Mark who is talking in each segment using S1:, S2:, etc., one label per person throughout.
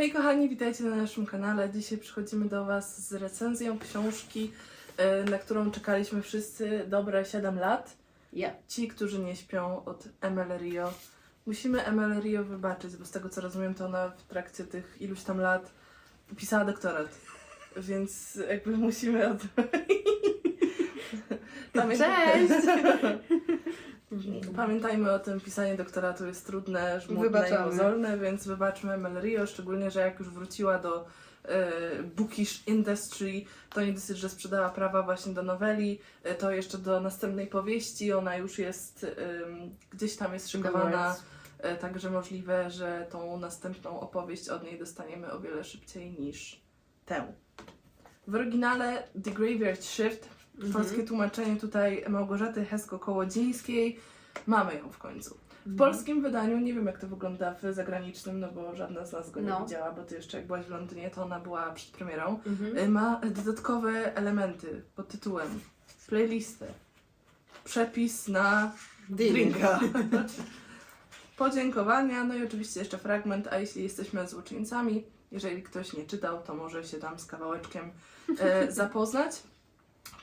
S1: Hej kochani, witajcie na naszym kanale. Dzisiaj przychodzimy do Was z recenzją książki, e, na którą czekaliśmy wszyscy dobre 7 lat.
S2: Ja.
S1: Ci, którzy nie śpią od Emel Rio. Musimy Emel Rio wybaczyć, bo z tego co rozumiem, to ona w trakcie tych iluś tam lat pisała doktorat. Więc jakby musimy od...
S2: Cześć!
S1: Pamiętajmy o tym, pisanie doktoratu jest trudne, żmudne i
S2: Wybaczamy.
S1: mozolne, więc wybaczmy Mel Rio, szczególnie, że jak już wróciła do e, bookish industry, to nie dosyć, że sprzedała prawa właśnie do noweli, e, to jeszcze do następnej powieści, ona już jest, em, gdzieś tam jest szykowana, e, także możliwe, że tą następną opowieść od niej dostaniemy o wiele szybciej niż tę. W oryginale The Graveyard Shift,
S2: Mhm.
S1: polskie tłumaczenie tutaj Małgorzaty Hesko-Kołodziejskiej, mamy ją w końcu. W
S2: Mhm.
S1: polskim wydaniu, nie wiem jak to wygląda w zagranicznym, no bo żadna z nas go nie
S2: No.
S1: widziała, bo ty jeszcze jak byłaś w Londynie, to ona była przed premierą.
S2: Mhm.
S1: Y, Ma dodatkowe elementy pod tytułem playlistę, przepis na drinka, podziękowania, no i oczywiście jeszcze fragment, a jeśli jesteśmy złoczyńcami, jeżeli ktoś nie czytał, to może się tam z kawałeczkiem e, zapoznać.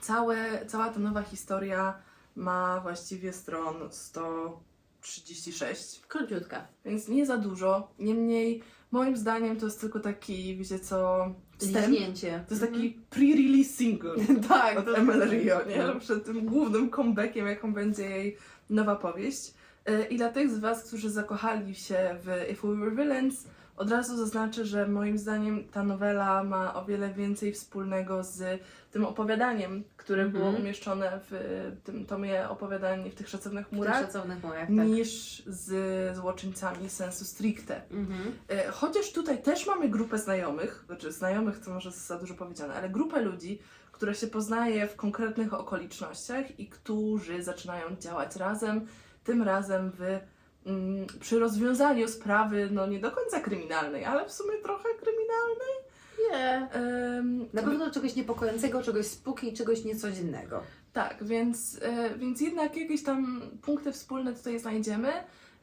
S1: Całe, cała ta nowa historia ma właściwie stron 136,
S2: Króciutka.
S1: więc nie za dużo. Niemniej, moim zdaniem, to jest tylko taki, wiecie co, wstęp.
S2: Liśnięcie.
S1: To jest taki pre-release single
S2: tak,
S1: od Rio, nie?
S2: No.
S1: Przed tym głównym comebackiem, jaką będzie jej nowa powieść. E, I dla tych z Was, którzy zakochali się w If We Were Villains, od razu zaznaczę, że moim zdaniem ta nowela ma o wiele więcej wspólnego z tym opowiadaniem, które
S2: Mhm.
S1: było umieszczone w tym tomie opowiadań w tych szacownych
S2: W tych
S1: murach,
S2: szacownych murach, tak.
S1: niż z złoczyńcami sensu stricte.
S2: Mhm.
S1: E, Chociaż tutaj też mamy grupę znajomych, znaczy znajomych to może za dużo powiedziane, ale grupę ludzi, które się poznaje w konkretnych okolicznościach i którzy zaczynają działać razem, tym razem w, mm, przy rozwiązaniu sprawy, no nie do końca kryminalnej, ale w sumie trochę kryminalnej.
S2: Nie.
S1: Em,
S2: Na pewno czegoś niepokojącego, czegoś spóki, czegoś niecodziennego.
S1: Tak, więc, e, więc jednak jakieś tam punkty wspólne tutaj znajdziemy.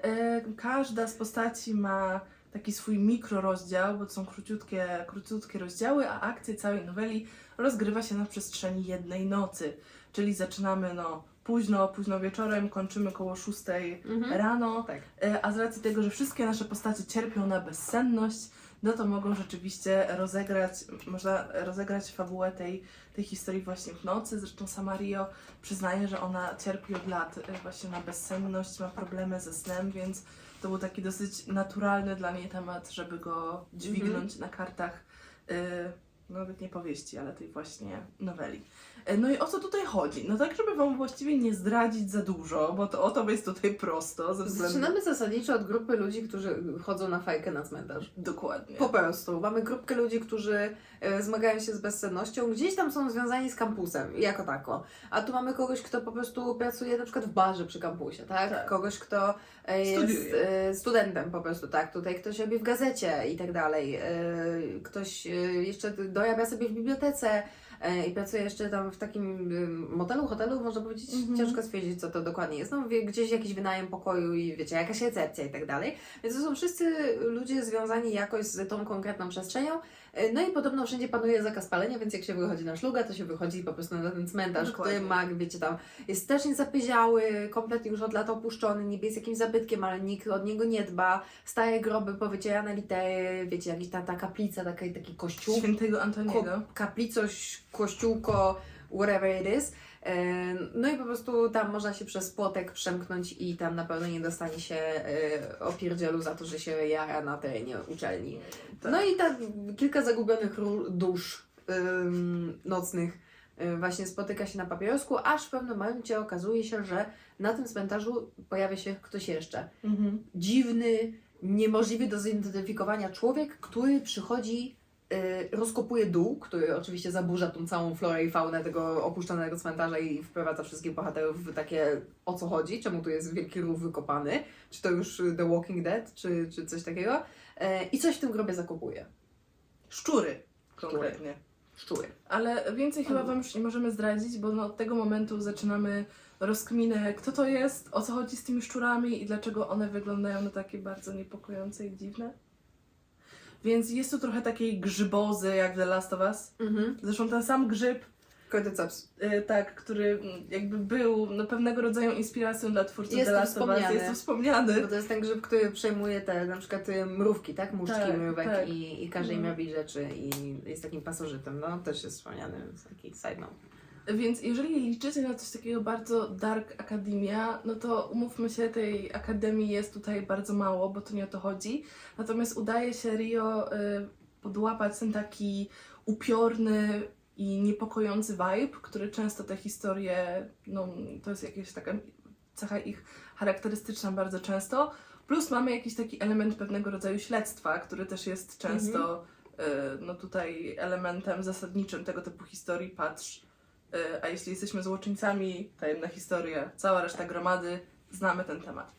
S1: E, każda z postaci ma taki swój mikrorozdział, bo to są króciutkie, króciutkie rozdziały, a akcja całej noweli rozgrywa się na przestrzeni jednej nocy. Czyli zaczynamy no późno, późno wieczorem, kończymy koło 6
S2: Mhm.
S1: rano,
S2: Tak.
S1: E, A z racji tego, że wszystkie nasze postacie cierpią na bezsenność, no to mogą rzeczywiście rozegrać, można rozegrać fabułę tej, tej historii właśnie w nocy. Zresztą sama Rio przyznaje, że ona cierpi od lat e, właśnie na bezsenność, ma problemy ze snem, więc to był taki dosyć naturalny dla niej temat, żeby go dźwignąć na kartach, no nawet nie powieści, ale tej właśnie noweli. E, No i o co tutaj chodzi? No tak, żeby Wam właściwie nie zdradzić za dużo, bo to o to jest tutaj prosto. Ze względu...
S2: Zaczynamy zasadniczo od grupy ludzi, którzy chodzą na fajkę na cmentarz.
S1: Dokładnie.
S2: Po prostu. Mamy grupkę ludzi, którzy e, zmagają się z bezsennością. Gdzieś tam są związani z kampusem, jako tako. A tu mamy kogoś, kto po prostu pracuje na przykład w barze przy kampusie, tak?
S1: Tak.
S2: Kogoś, kto e, jest
S1: Studiuje.
S2: studentem po prostu, tak? Tutaj ktoś robi w gazecie i tak dalej. Ktoś jeszcze dorabia sobie w bibliotece. E, I pracuje jeszcze tam w takim e, motelu, hotelu, można powiedzieć,
S1: Mhm.
S2: ciężko stwierdzić, co to dokładnie jest. No, gdzieś jakiś wynajem pokoju i wiecie, jakaś recepcja i tak dalej. Więc to są wszyscy ludzie związani jakoś z tą konkretną przestrzenią. E, No i podobno wszędzie panuje zakaz palenia, więc jak się wychodzi na szluga, to się wychodzi po prostu na ten cmentarz,
S1: Dokładnie.
S2: który ma, wiecie, tam jest strasznie zapyziały, kompletnie już od lat opuszczony, niby jest jakimś zabytkiem, ale nikt od niego nie dba. Stare groby, powycierane litery, wiecie, jakaś ta, ta kaplica, taki, taki kościół,
S1: Świętego
S2: ko,
S1: Antoniego.
S2: kaplicoś, kościółko, whatever it is. E, No i po prostu tam można się przez płotek przemknąć i tam na pewno nie dostanie się e, opierdzielu za to, że się jara na terenie uczelni.
S1: Tak.
S2: No i tak kilka zagubionych dusz ym, nocnych y, właśnie spotyka się na papierosku, aż w pewnym momencie okazuje się, że na tym cmentarzu pojawia się ktoś jeszcze.
S1: Mhm.
S2: Dziwny, niemożliwy do zidentyfikowania człowiek, który przychodzi, rozkopuje dół, który oczywiście zaburza tą całą florę i faunę tego opuszczonego cmentarza i wprowadza wszystkich bohaterów w takie o co chodzi, czemu tu jest wielki rów wykopany, czy to już y, The Walking Dead, czy, czy coś takiego. E, I coś w tym grobie zakopuje.
S1: Szczury. Konkretnie.
S2: Szczury.
S1: Ale więcej chyba Wam już nie możemy zdradzić, bo no od tego momentu zaczynamy rozkminę, kto to jest, o co chodzi z tymi szczurami i dlaczego one wyglądają na takie bardzo niepokojące i dziwne. Więc jest tu trochę takiej grzybozy jak The Last of Us.
S2: Mhm.
S1: Zresztą ten sam grzyb,
S2: Cordyceps.
S1: y, tak, który mm, jakby był no, pewnego rodzaju inspiracją dla twórców
S2: Jest
S1: The
S2: tu
S1: Last of Us,
S2: wspomniany.
S1: jest tu wspomniany.
S2: Bo to jest ten grzyb, który przejmuje te na przykład y, mrówki, tak? Muszki
S1: Tak,
S2: mrówek
S1: tak.
S2: i, i każe im
S1: Mhm.
S2: robić rzeczy i jest takim pasożytem. No też jest wspomniany, jest taki side note.
S1: Więc jeżeli liczycie na coś takiego bardzo Dark Academia, no to umówmy się, tej akademii jest tutaj bardzo mało, bo to nie o to chodzi. Natomiast udaje się Rio y, podłapać ten taki upiorny i niepokojący vibe, który często te historie, no to jest jakaś taka cecha ich charakterystyczna bardzo często. Plus mamy jakiś taki element pewnego rodzaju śledztwa, który też jest często y, no tutaj elementem zasadniczym tego typu historii. Patrz, a jeśli jesteśmy złoczyńcami, tajemna historia, cała reszta gromady, znamy ten temat.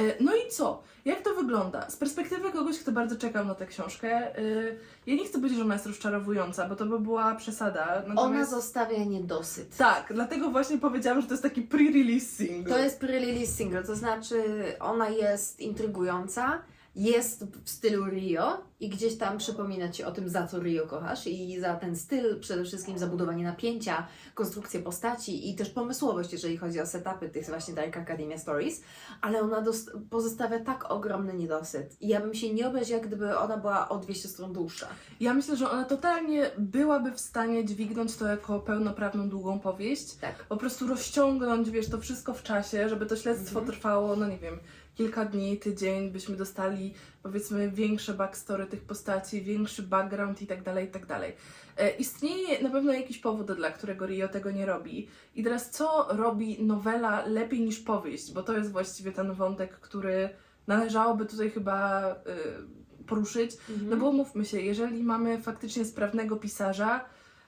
S1: Y, No i co? Jak to wygląda? Z perspektywy kogoś, kto bardzo czekał na tę książkę, y, ja nie chcę powiedzieć, że ona jest rozczarowująca, bo to by była przesada.
S2: Ona
S1: Natomiast...
S2: zostawia niedosyt.
S1: Tak, dlatego właśnie powiedziałam, że to jest taki pre-release single.
S2: To jest pre-release single, to znaczy ona jest intrygująca, jest w stylu Rio i gdzieś tam przypomina Ci o tym, za co Rio kochasz i za ten styl, przede wszystkim zabudowanie napięcia, konstrukcję postaci i też pomysłowość, jeżeli chodzi o setupy tych właśnie Dark Academia Stories, ale ona pozostawia tak ogromny niedosyt i ja bym się nie obraziła, gdyby ona była o 200 stron dłuższa.
S1: Ja myślę, że ona totalnie byłaby w stanie dźwignąć to jako pełnoprawną, długą powieść.
S2: Tak.
S1: Po prostu rozciągnąć, wiesz, to wszystko w czasie, żeby to śledztwo
S2: Mhm.
S1: trwało, no nie wiem, kilka dni, tydzień, byśmy dostali powiedzmy większe backstory tych postaci, większy background i tak dalej, i tak dalej. E, istnieje na pewno jakiś powód, dla którego Rio tego nie robi. I teraz co robi nowela lepiej niż powieść? Bo to jest właściwie ten wątek, który należałoby tutaj chyba y, poruszyć. No bo mówmy się, jeżeli mamy faktycznie sprawnego pisarza,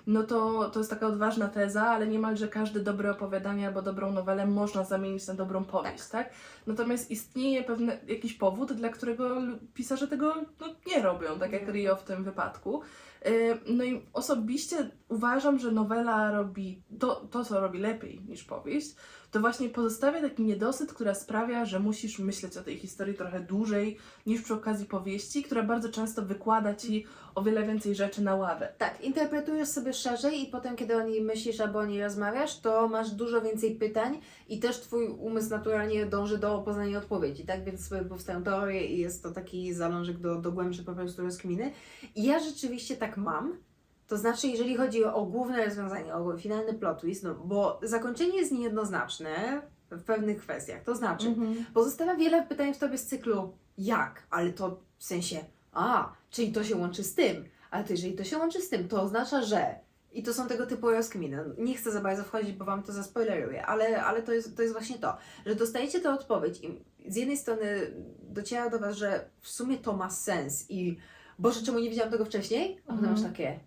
S1: no to to jest taka odważna teza, ale niemalże każde dobre opowiadanie albo dobrą nowelę można zamienić na dobrą powieść, tak? Natomiast istnieje pewne, jakiś powód, dla którego pisarze tego no, nie robią, tak jak. Rio w tym wypadku. Y, No i osobiście uważam, że nowela robi to, to, co robi lepiej niż powieść, to właśnie pozostawia taki niedosyt, która sprawia, że musisz myśleć o tej historii trochę dłużej niż przy okazji powieści, która bardzo często wykłada ci o wiele więcej rzeczy na ławę.
S2: Tak, interpretujesz sobie szerzej i potem, kiedy o niej myślisz albo o niej rozmawiasz, to masz dużo więcej pytań i też Twój umysł naturalnie dąży do poznania odpowiedzi, tak? Więc powstają teorie i jest to taki zalążek do, do głębszej po prostu rozkminy. I ja rzeczywiście tak mam. To znaczy, jeżeli chodzi o, główne rozwiązanie, o finalny plot twist, no bo zakończenie jest niejednoznaczne w pewnych kwestiach. To znaczy, Pozostawia wiele pytań w tobie z cyklu jak, ale to w sensie, a, czyli to się łączy z tym, ale to jeżeli to się łączy z tym, to oznacza, że. I to są tego typu rozkminy. Nie chcę za bardzo wchodzić, bo wam to zaspoileruję, ale, ale to, jest, to jest właśnie to, że dostajecie tę odpowiedź i z jednej strony dociera do was, że w sumie to ma sens i Boże, czemu nie widziałam tego wcześniej? A potem
S1: Mhm.
S2: masz takie,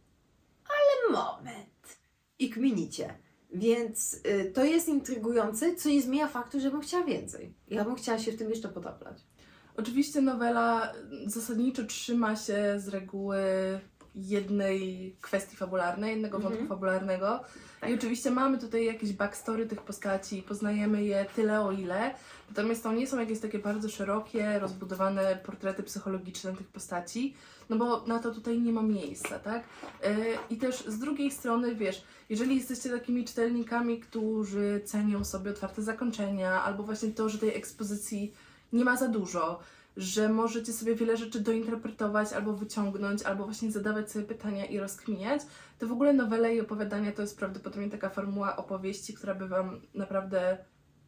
S2: moment. I kminicie. Więc y, to jest intrygujące, co nie zmienia faktu, że bym chciała więcej. Ja bym chciała się w tym jeszcze potaplać.
S1: Oczywiście nowela zasadniczo trzyma się z reguły jednej kwestii fabularnej, jednego
S2: Mhm.
S1: wątku fabularnego.
S2: Tak.
S1: I oczywiście mamy tutaj jakieś backstory tych postaci, poznajemy je tyle o ile, natomiast to nie są jakieś takie bardzo szerokie, rozbudowane portrety psychologiczne tych postaci, no bo na to tutaj nie ma miejsca, tak? Yy, I też z drugiej strony, wiesz, jeżeli jesteście takimi czytelnikami, którzy cenią sobie otwarte zakończenia, albo właśnie to, że tej ekspozycji nie ma za dużo, że możecie sobie wiele rzeczy dointerpretować albo wyciągnąć, albo właśnie zadawać sobie pytania i rozkminiać, to w ogóle nowele i opowiadania to jest prawdopodobnie taka formuła opowieści, która by Wam naprawdę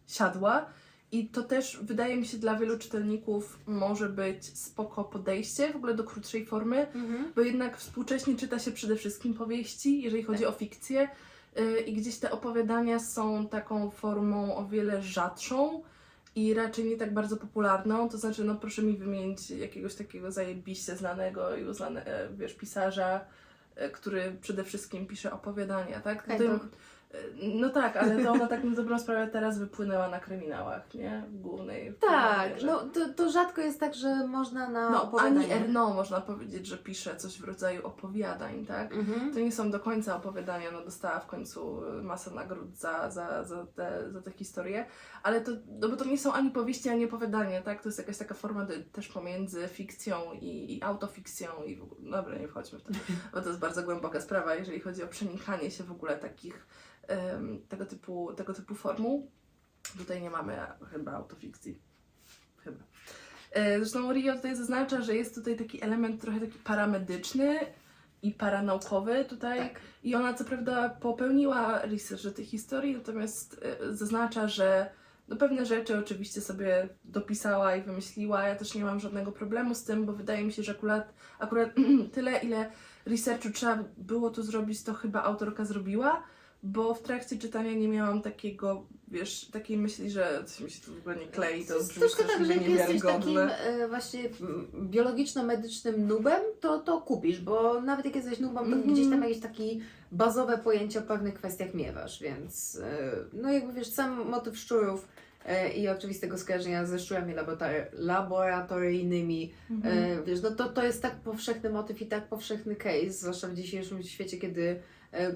S1: siadła. I to też wydaje mi się dla wielu czytelników może być spoko podejście w ogóle do krótszej formy, bo jednak współcześnie czyta się przede wszystkim powieści, jeżeli chodzi o fikcję, yy, i gdzieś te opowiadania są taką formą o wiele rzadszą i raczej nie tak bardzo popularną. To znaczy, no proszę mi wymienić jakiegoś takiego zajebiście znanego i uznanego, wiesz, pisarza, yy, który przede wszystkim pisze opowiadania, tak?
S2: To-
S1: No tak, ale to ona tak na dobrą sprawę teraz wypłynęła na kryminałach, nie? W głównej. w
S2: Tak, no to, to rzadko jest tak, że można na
S1: No. Ani Erno można powiedzieć, że pisze coś w rodzaju opowiadań, tak?
S2: Mhm.
S1: To nie są do końca opowiadania, no dostała w końcu masę nagród za, za, za, te, za te historie, ale to, no bo to nie są ani powieści, ani opowiadania, tak? To jest jakaś taka forma też pomiędzy fikcją i, i autofikcją i w ogóle, dobra, nie wchodźmy w to, bo to jest bardzo głęboka sprawa, jeżeli chodzi o przenikanie się w ogóle takich, tego, typu, tego typu formuł. Tutaj nie mamy chyba autofikcji. Chyba. E, Zresztą Rio tutaj zaznacza, że jest tutaj taki element trochę taki paramedyczny i paranaukowy tutaj.
S2: Tak.
S1: I ona co prawda popełniła research tej historii, natomiast e, zaznacza, że no pewne rzeczy oczywiście sobie dopisała i wymyśliła. Ja też nie mam żadnego problemu z tym, bo wydaje mi się, że akurat, akurat tyle, ile researchu trzeba było tu zrobić, to chyba autorka zrobiła, bo w trakcie czytania nie miałam takiego, wiesz, takiej myśli, że coś mi się tu w ogóle nie klei, to brzmi
S2: troszkę tak, że jak jesteś takim e, właśnie mm, biologiczno-medycznym nubem, to, to kupisz, bo nawet jak jesteś nubem, to
S1: Mhm.
S2: gdzieś tam jakieś takie bazowe pojęcie o pewnych kwestiach miewasz, więc e, no jakby wiesz, sam motyw szczurów e, i oczywistego skojarzenia ze szczurami laborator- laboratoryjnymi,
S1: Mhm.
S2: E, wiesz, no to, to jest tak powszechny motyw i tak powszechny case, zwłaszcza w dzisiejszym świecie, kiedy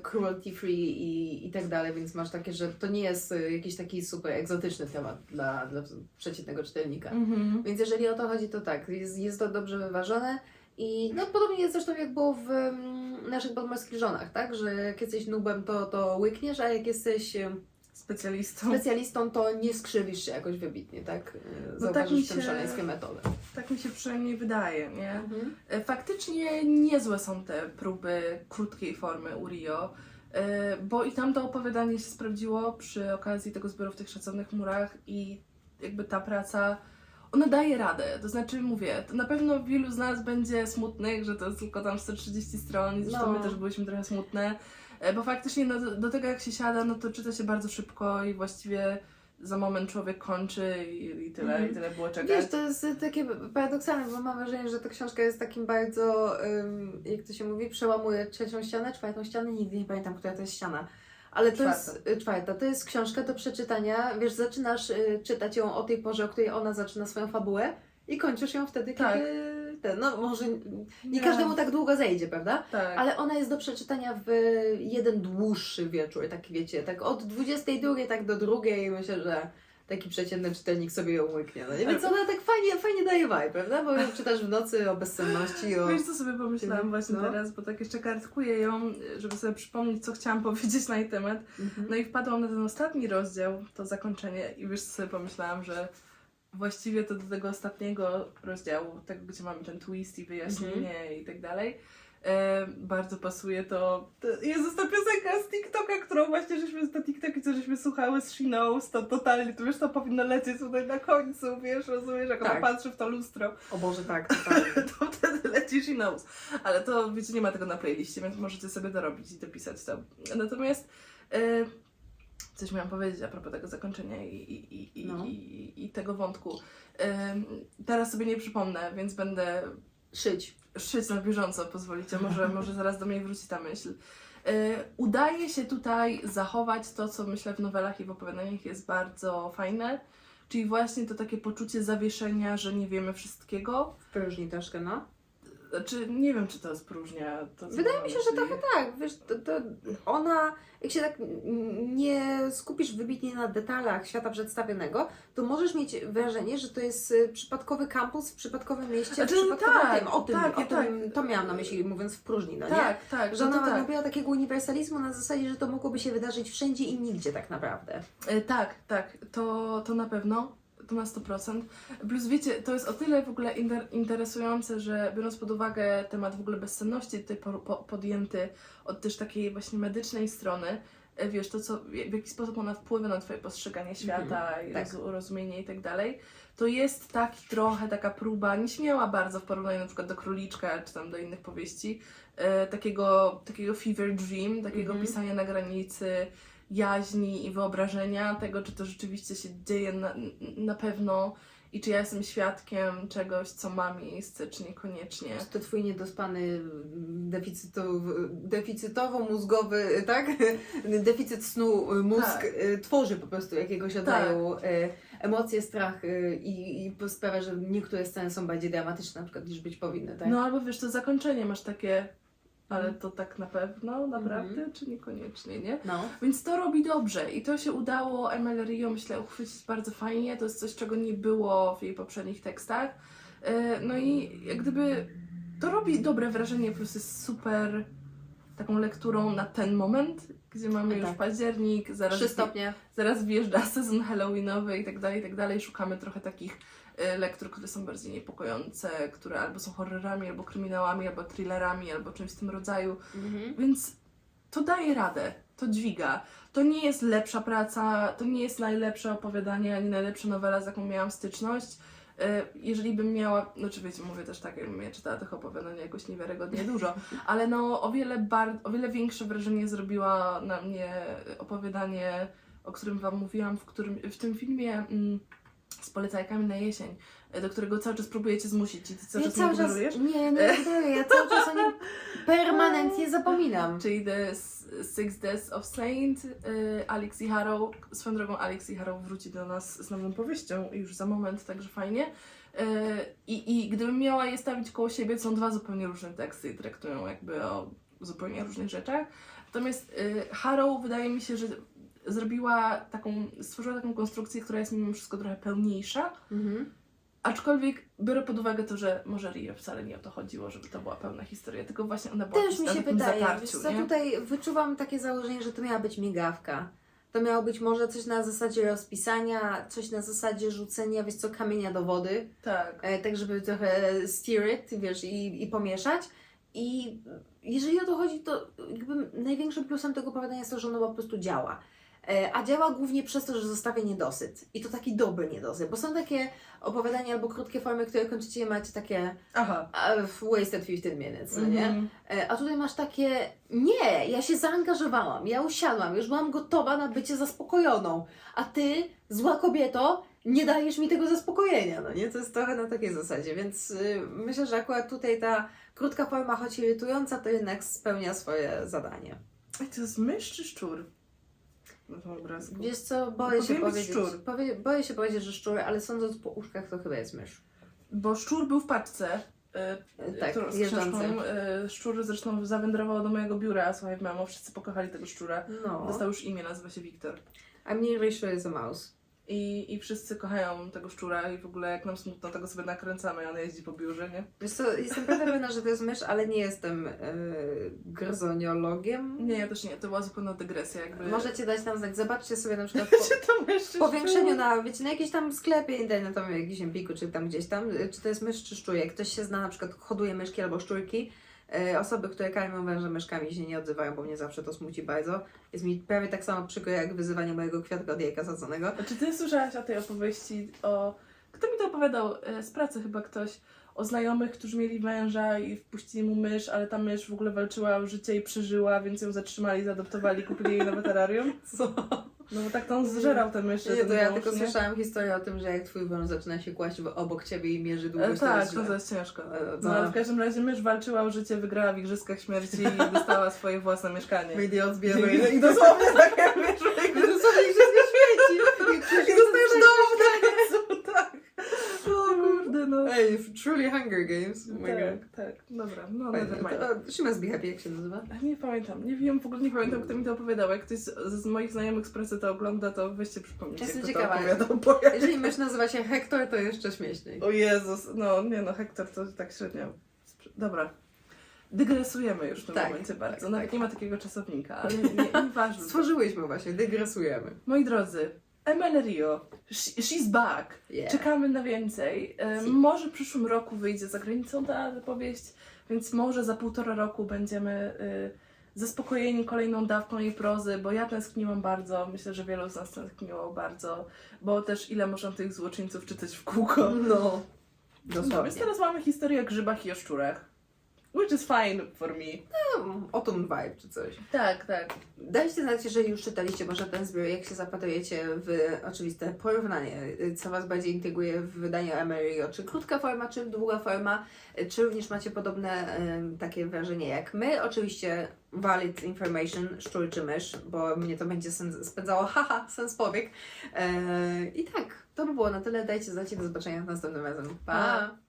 S2: cruelty free i, i tak dalej, więc masz takie, że to nie jest e, jakiś taki super egzotyczny temat dla, dla przeciętnego czytelnika.
S1: Mhm.
S2: Więc jeżeli o to chodzi, to tak, jest, jest to dobrze wyważone. I no podobnie jest zresztą jak było w mm, naszych podmorskich żonach, tak? Że jak jesteś nubem, to, to łykniesz, a jak jesteś e,
S1: Specjalistą.
S2: specjalistą, to nie skrzywisz się jakoś wybitnie, tak?
S1: Tak
S2: Zauważysz
S1: mi
S2: w tym
S1: się-
S2: szaleństwie metodę.
S1: Tak mi się przynajmniej wydaje, nie?
S2: Mhm.
S1: E, Faktycznie niezłe są te próby krótkiej formy Urio, e, bo i tam to opowiadanie się sprawdziło przy okazji tego zbioru w tych szacownych murach i jakby ta praca, ona daje radę. To znaczy, mówię, to na pewno wielu z nas będzie smutnych, że to jest tylko tam 130 stron i zresztą
S2: No.
S1: my też byliśmy trochę smutne, bo faktycznie no, do, do tego jak się siada, no to czyta się bardzo szybko i właściwie za moment człowiek kończy i, i tyle,
S2: Mhm.
S1: i tyle było czekać.
S2: Wiesz, to jest y, takie paradoksalne, bo mam wrażenie, że ta książka jest takim bardzo, ym, jak to się mówi, przełamuje trzecią ścianę, czwartą ścianę, nigdy nie pamiętam, która to jest ściana. Ale to
S1: Czwarta.
S2: jest y, czwarta, to jest książka do przeczytania, wiesz, zaczynasz y, czytać ją o tej porze, o której ona zaczyna swoją fabułę i kończysz ją wtedy,
S1: Tak.
S2: kiedy ten, no może nie, każdemu tak długo zejdzie, prawda?
S1: tak.
S2: Ale ona jest do przeczytania w jeden dłuższy wieczór, tak wiecie, tak od 22 tak do drugiej, myślę, że taki przeciętny czytelnik sobie ją łyknie. No nie? Więc ona tak fajnie, fajnie daje vibe, prawda? Bo ją czytasz w nocy o bezsenności, o...
S1: Wiesz, co sobie pomyślałam właśnie
S2: No.
S1: teraz, bo tak jeszcze kartkuję ją, żeby sobie przypomnieć, co chciałam powiedzieć na jej temat.
S2: Mhm.
S1: No i wpadłam na ten ostatni rozdział, to zakończenie i wiesz, co sobie pomyślałam, że właściwie to do tego ostatniego rozdziału, tego, gdzie mamy ten twist i wyjaśnienie
S2: Mhm.
S1: i tak dalej, e, bardzo pasuje to, to... Jest ta piosenka z TikToka, którą właśnie żeśmy, ta TikToki, co żeśmy słuchały z She Knows, to totalnie, to wiesz, to powinno lecieć tutaj na końcu, wiesz, rozumiesz, jak ona
S2: Tak.
S1: patrzy w to lustro.
S2: O Boże, tak, totalnie.
S1: to wtedy leci She Knows. Ale to, wiecie, nie ma tego na playliście, więc możecie sobie dorobić i dopisać to. Natomiast e, coś miałam powiedzieć a propos tego zakończenia i, i, i,
S2: No.
S1: i, i tego wątku. Teraz sobie nie przypomnę, więc będę
S2: Szyć.
S1: szyć na bieżąco, pozwolicie, może, może zaraz do mnie wróci ta myśl. Udaje się tutaj zachować to, co myślę w nowelach i w opowiadaniach jest bardzo fajne, czyli właśnie to takie poczucie zawieszenia, że nie wiemy wszystkiego.
S2: W próżni troszkę, no.
S1: Znaczy, nie wiem, czy to jest próżnia. To, co
S2: Wydaje mi się, że
S1: myśli.
S2: trochę tak, wiesz, to, to ona, jak się tak nie skupisz wybitnie na detalach świata przedstawionego, to możesz mieć wrażenie, że to jest y, przypadkowy kampus w przypadkowym mieście,
S1: Znaczy,
S2: w przypadkowym
S1: tak,
S2: tym, o tym,
S1: tak,
S2: o tym to miałam na myśli mówiąc w próżni, no nie?
S1: Tak, tak,
S2: Że
S1: no
S2: ona
S1: tak.
S2: nabiera takiego uniwersalizmu na zasadzie, że to mogłoby się wydarzyć wszędzie i nigdzie tak naprawdę.
S1: E, tak, tak, to, to na pewno. To na 100%. Plus wiecie, to jest o tyle w ogóle inter, interesujące, że biorąc pod uwagę temat w ogóle bezsenności tutaj po, po, podjęty od też takiej właśnie medycznej strony, e, wiesz, to co, w jaki sposób ona wpływa na twoje postrzeganie świata i
S2: tak.
S1: roz, rozumienie i tak dalej, to jest taki trochę taka próba, nieśmiała bardzo w porównaniu na przykład do Króliczka czy tam do innych powieści, e, takiego, takiego fever dream, takiego
S2: Mhm.
S1: pisania na granicy jaźni i wyobrażenia tego, czy to rzeczywiście się dzieje na, na pewno i czy ja jestem świadkiem czegoś, co ma miejsce, czy niekoniecznie.
S2: Czy to twój niedospany deficytowo-mózgowy, tak? Deficyt snu, mózg
S1: Tak.
S2: y, tworzy po prostu jakiegoś rodzaju y, emocje, strach y, i, i sprawia, że niektóre sceny są bardziej dramatyczne na przykład niż być powinny, tak?
S1: No albo wiesz, to zakończenie masz takie, ale
S2: Mhm.
S1: to tak na pewno, naprawdę, czy niekoniecznie, nie?
S2: No.
S1: Więc to robi dobrze i to się udało Emel Rio, myślę, uchwycić bardzo fajnie. To jest coś, czego nie było w jej poprzednich tekstach. E, No i jak gdyby to robi dobre wrażenie, plus jest super taką lekturą na ten moment, gdzie mamy już
S2: Tak.
S1: październik, zaraz,
S2: Trzy stopnie.
S1: zaraz wjeżdża sezon halloweenowy i tak dalej, i tak dalej. Szukamy trochę takich lektur, które są bardziej niepokojące, które albo są horrorami, albo kryminałami, albo thrillerami, albo czymś w tym rodzaju.
S2: Mhm.
S1: Więc to daje radę, to dźwiga. To nie jest lepsza praca, to nie jest najlepsze opowiadanie, ani najlepsza nowela, z jaką miałam styczność. E, Jeżeli bym miała, no czy wiecie, mówię też tak, jakbym ja czytała tych opowiadań jakoś niewiarygodnie dużo, ale no o wiele, bar- o wiele większe wrażenie zrobiła na mnie opowiadanie, o którym Wam mówiłam, w, którym, w tym filmie mm, z polecajkami na jesień, e, do którego cały czas próbujecie zmusić i Ty cały
S2: Ja
S1: czas
S2: cały czas, nie, nie ignoruję, ja cały czas o nim permanentnie zapominam.
S1: czyli The Six Deaths of Saint, y, Alex i Harrow. Swoją drogą Alex i Harrow wróci do nas z nową powieścią już za moment, także fajnie. I, I gdybym miała je stawić koło siebie, są dwa zupełnie różne teksty i traktują jakby o zupełnie różnych rzeczach. Natomiast Harrow wydaje mi się, że zrobiła taką, stworzyła taką konstrukcję, która jest mimo wszystko trochę pełniejsza.
S2: Mhm.
S1: Aczkolwiek biorę pod uwagę to, że może Rio wcale nie o to chodziło, żeby to była pełna historia, tylko właśnie ona była
S2: Też mi się wydaje,
S1: zatarciu,
S2: co,
S1: nie?
S2: tutaj wyczuwam takie założenie, że to miała być migawka. To miało być może coś na zasadzie rozpisania, coś na zasadzie rzucenia, wiesz co, kamienia do wody,
S1: Tak.
S2: e, tak żeby trochę steer it, wiesz, i, i pomieszać. I jeżeli o to chodzi, to jakby największym plusem tego opowiadania jest to, że ono po prostu działa. E, A działa głównie przez to, że zostawia niedosyt. I to taki dobry niedosyt, bo są takie opowiadania albo krótkie formy, które kończycie i macie takie
S1: Aha.
S2: wasted 15 minutes, no nie?
S1: Mhm.
S2: E, A tutaj masz takie, nie, ja się zaangażowałam, ja usiadłam, już byłam gotowa na bycie zaspokojoną, a ty, zła kobieto, nie dajesz mi tego zaspokojenia, no nie? To jest trochę na takiej zasadzie, więc y, myślę, że akurat tutaj ta krótka forma, choć irytująca, to jednak spełnia swoje zadanie.
S1: Ej, to jest mysz czy szczur? Na tym obrazku.
S2: Wiesz co, boję się
S1: Powinien być
S2: powiedzieć,
S1: szczur.
S2: powie, boję się powiedzieć, że szczur, ale sądząc po uszkach, to chyba jest mysz.
S1: Bo szczur był w paczce. Y,
S2: Tak,
S1: którą- z
S2: jeżdżący.
S1: książką. Y, szczur zresztą zawędrował do mojego biura, słuchaj, mamo, wszyscy pokochali tego szczura.
S2: No,
S1: Dostał już imię, nazywa się Wiktor.
S2: I'm nearly sure it's a mouse.
S1: I, I wszyscy kochają tego szczura i w ogóle jak nam smutno, tego sobie nakręcamy, on jeździ po biurze, nie?
S2: Wiesz co, jestem prawie pewna, że to jest mysz, ale nie jestem yy, gryzoniologiem.
S1: Nie, ja też nie, to była zupełna dygresja jakby.
S2: Możecie dać nam znać, zobaczcie sobie na przykład po,
S1: Czy to
S2: powiększeniu na, wiecie, na jakimś tam sklepie internetowym, jakimś Empiku, czy tam gdzieś tam, y, czy to jest mysz czy szczur. Jak ktoś się zna, na przykład hoduje myszki albo szczurki, osoby, które karmią węże myszkami się nie odzywają, bo mnie zawsze to smuci bardzo. Jest mi prawie tak samo przykro jak wyzywanie mojego kwiatka od jajka sadzonego.
S1: Czy ty słyszałaś o tej opowieści o... Kto mi to opowiadał? E, Z pracy chyba ktoś. O znajomych, którzy mieli węża i wpuścili mu mysz, ale ta mysz w ogóle walczyła o życie i przeżyła, więc ją zatrzymali, zaadoptowali, kupili jej nowe terrarium.
S2: Co?
S1: No bo tak to on zżerał te myszy.
S2: Nie, to ja
S1: wąż,
S2: tylko
S1: nie?
S2: słyszałam historię o tym, że jak twój wąż zaczyna się kłaść obok ciebie i mierzy
S1: E,
S2: długość, to
S1: tak,
S2: jest
S1: no to jest ciężko.
S2: E,
S1: No
S2: to-
S1: ale w każdym razie mysz walczyła o życie, wygrała w Igrzyskach Śmierci i dostała swoje własne mieszkanie.
S2: My idiot
S1: I, dosłownie tak jak
S2: Dosłownie wszystko świeci.
S1: I dostajesz dom w końcu, tak. O kurde, no.
S2: Ej, truly Hunger Games. Oh my god.
S1: Tak, tak, dobra, no nevermind.
S2: She must be happy, jak się nazywa?
S1: Nie pamiętam, nie wiem, w ogóle nie pamiętam, kto mi to opowiadał. Jak ktoś z, z moich znajomych z pracy to ogląda, to weźcie przypomnijcie,
S2: Jestem
S1: kto
S2: ciekawa.
S1: to opowiadał. Bo ja...
S2: Jeżeli mysz nazywa się Hector, to jeszcze śmieszniej.
S1: O Jezus, no nie no, Hektor to tak średnio. Dobra. Dygresujemy już w tym
S2: Tak,
S1: momencie
S2: tak,
S1: bardzo.
S2: tak.
S1: Nawet nie ma takiego czasownika, ale nie, nieważne.
S2: Stworzyłyśmy właśnie, dygresujemy.
S1: Moi drodzy, Emel Rio, she- she's back.
S2: Yeah.
S1: Czekamy na więcej. E,
S2: Si.
S1: Może w przyszłym roku wyjdzie za granicą ta powieść, więc może za półtora roku będziemy y, zaspokojeni kolejną dawką jej prozy, bo ja tęskniłam bardzo, myślę, że wielu z nas tęskniło bardzo, bo też ile można tych złoczyńców czytać w kółko.
S2: No.
S1: No, więc
S2: Dosłownie.
S1: teraz mamy historię o grzybach i o szczurach. Which is fine for me.
S2: No, autumn vibe czy coś.
S1: Tak, tak.
S2: Dajcie znać, jeżeli już czytaliście może ten zbiór, jak się zapatrujecie w oczywiste porównanie, co Was bardziej intryguje w wydaniu Amerio, czy krótka forma, czy długa forma, czy również macie podobne y, takie wrażenie jak my. Oczywiście valid information, szczur czy mysz, bo mnie to będzie sen- spędzało haha, sens powiek. E, I tak, to by było na tyle. Dajcie znać i do zobaczenia następnym razem. Pa!
S1: Pa.